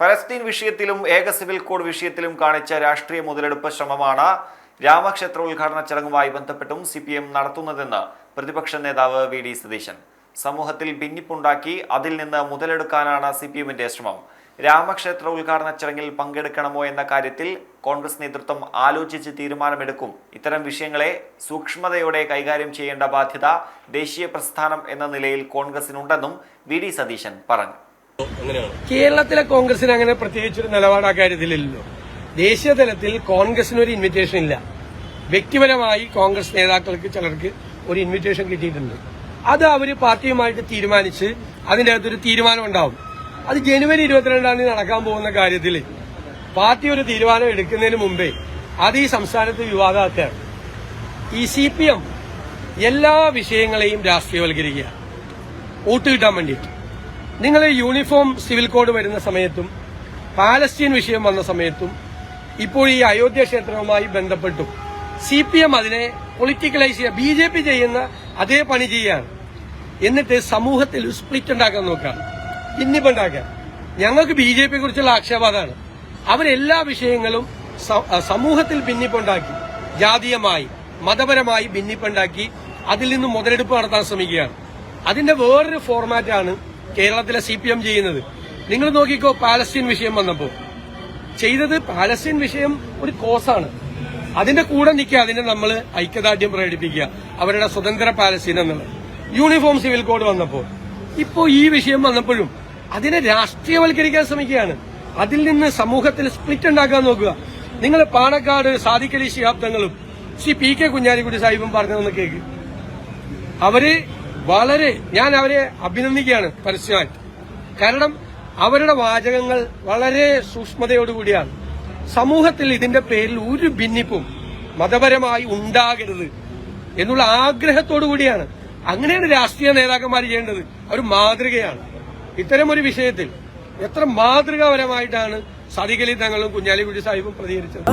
ഫലസ്തീൻ വിഷയത്തിലും ഏക സിവിൽ കോഡ് വിഷയത്തിലും കാണിച്ച രാഷ്ട്രീയ മുതലെടുപ്പ് ശ്രമമാണ് രാമക്ഷേത്ര ഉദ്ഘാടന ചടങ്ങുമായി ബന്ധപ്പെട്ടും സി പി എം നടത്തുന്നതെന്ന് പ്രതിപക്ഷ നേതാവ് വി ഡി സതീശൻ. സമൂഹത്തിൽ ഭിന്നിപ്പുണ്ടാക്കി അതിൽ നിന്ന് മുതലെടുക്കാനാണ് സി പി എമ്മിന്റെ ശ്രമം. രാമക്ഷേത്ര ഉദ്ഘാടന ചടങ്ങിൽ പങ്കെടുക്കണമോ എന്ന കാര്യത്തിൽ കോൺഗ്രസ് നേതൃത്വം ആലോചിച്ച് തീരുമാനമെടുക്കും. ഇത്തരം വിഷയങ്ങളെ സൂക്ഷ്മതയോടെ കൈകാര്യം ചെയ്യേണ്ട ബാധ്യത ദേശീയ പ്രസ്ഥാനം എന്ന നിലയിൽ കോൺഗ്രസിനുണ്ടെന്നും വി ഡി സതീശൻ പറഞ്ഞു. കേരളത്തിലെ കോൺഗ്രസിന് അങ്ങനെ പ്രത്യേകിച്ചൊരു നിലപാട് ആ കാര്യത്തിലില്ലല്ലോ. ദേശീയ തലത്തിൽ കോൺഗ്രസിന് ഒരു ഇൻവിറ്റേഷൻ ഇല്ല. വ്യക്തിപരമായി കോൺഗ്രസ് നേതാക്കൾക്ക് ചിലർക്ക് ഒരു ഇൻവിറ്റേഷൻ കിട്ടിയിട്ടുണ്ട്. അത് അവർ പാർട്ടിയുമായിട്ട് തീരുമാനിച്ച് അതിന്റെ അകത്തൊരു തീരുമാനം ഉണ്ടാവും. അത് ജനുവരി ഇരുപത്തിരണ്ടാം തീയതി നടക്കാൻ പോകുന്ന കാര്യത്തിൽ പാർട്ടി ഒരു തീരുമാനം എടുക്കുന്നതിന് മുമ്പേ അത് ഈ സംസ്ഥാനത്ത് വിവാദമാക്കുകയാണ് ഈ സി പി എം എല്ലാ വിഷയങ്ങളെയും രാഷ്ട്രീയവൽക്കരിക്കുക. വോട്ട് കിട്ടാൻ വേണ്ടിയിട്ട്. നിങ്ങൾ യൂണിഫോം സിവിൽ കോഡ് വരുന്ന സമയത്തും പാലസ്തീൻ വിഷയം വന്ന സമയത്തും ഇപ്പോൾ ഈ അയോധ്യ ക്ഷേത്രവുമായി ബന്ധപ്പെട്ടു സി പി എം അതിനെ പൊളിറ്റിക്കലൈസ് ചെയ്യുക ബി ജെ പി ചെയ്യുന്ന അതേ പണി ചെയ്യാണ് എന്നിട്ട് സമൂഹത്തിൽ സ്പ്ലിറ്റ് ഉണ്ടാക്കാൻ നോക്കുകയാണ് ഭിന്നിപ്പുണ്ടാക്കാൻ ഞങ്ങൾക്ക് ബി ജെ പിയെ കുറിച്ചുള്ള ആക്ഷേപം അതാണ് അവരെല്ലാ വിഷയങ്ങളും സമൂഹത്തിൽ ഭിന്നിപ്പുണ്ടാക്കി ജാതീയമായി മതപരമായി ഭിന്നിപ്പുണ്ടാക്കി അതിൽ നിന്ന് മുതലെടുപ്പ് നടത്താൻ ശ്രമിക്കുകയാണ്. അതിന്റെ വേറൊരു ഫോർമാറ്റാണ് കേരളത്തിലെ സി പി എം ചെയ്യുന്നത്. നിങ്ങൾ നോക്കിക്കോ പാലസ്തീൻ വിഷയം വന്നപ്പോൾ ചെയ്തത് പാലസ്തീൻ വിഷയം ഒരു കോസാണ് അതിന്റെ കൂടെ നിൽക്കുക അതിനെ നമ്മൾ ഐക്യദാർഢ്യം പ്രകടിപ്പിക്കുക. അവരുടെ സ്വതന്ത്ര പാലസ്തീൻ എന്നുള്ളത്. യൂണിഫോം സിവിൽ കോഡ് വന്നപ്പോൾ ഇപ്പോ ഈ വിഷയം വന്നപ്പോഴും അതിനെ രാഷ്ട്രീയവൽക്കരിക്കാൻ ശ്രമിക്കുകയാണ്. അതിൽ നിന്ന് സമൂഹത്തിൽ സ്പ്ലിറ്റ് ഉണ്ടാക്കാൻ നോക്കുക. നിങ്ങൾ പാണക്കാട് സാദിഖലി ശിഹാബ്ദങ്ങളും ശ്രീ പി കെ കുഞ്ഞാലിക്കുട്ടി സാഹിബും പറഞ്ഞതെന്ന് കേക്ക്. അവർ വളരെ ഞാൻ അവരെ അഭിനന്ദിക്കുകയാണ് പരസ്യമായിട്ട് കാരണം അവരുടെ വാചകങ്ങൾ വളരെ സൂക്ഷ്മതയോടുകൂടിയാണ്. സമൂഹത്തിൽ ഇതിന്റെ പേരിൽ ഒരു ഭിന്നിപ്പും മതപരമായി ഉണ്ടാകരുത് എന്നുള്ള ആഗ്രഹത്തോടു കൂടിയാണ് അങ്ങനെയാണ് രാഷ്ട്രീയ നേതാക്കന്മാർ ചെയ്യേണ്ടത്. അവർ മാതൃകയാണ്. ഇത്തരം ഒരു വിഷയത്തിൽ എത്ര മാതൃകാപരമായിട്ടാണ് സതികലി തങ്ങളും കുഞ്ഞാലിക്കുട്ടി സാഹിബും പ്രതികരിച്ചത്?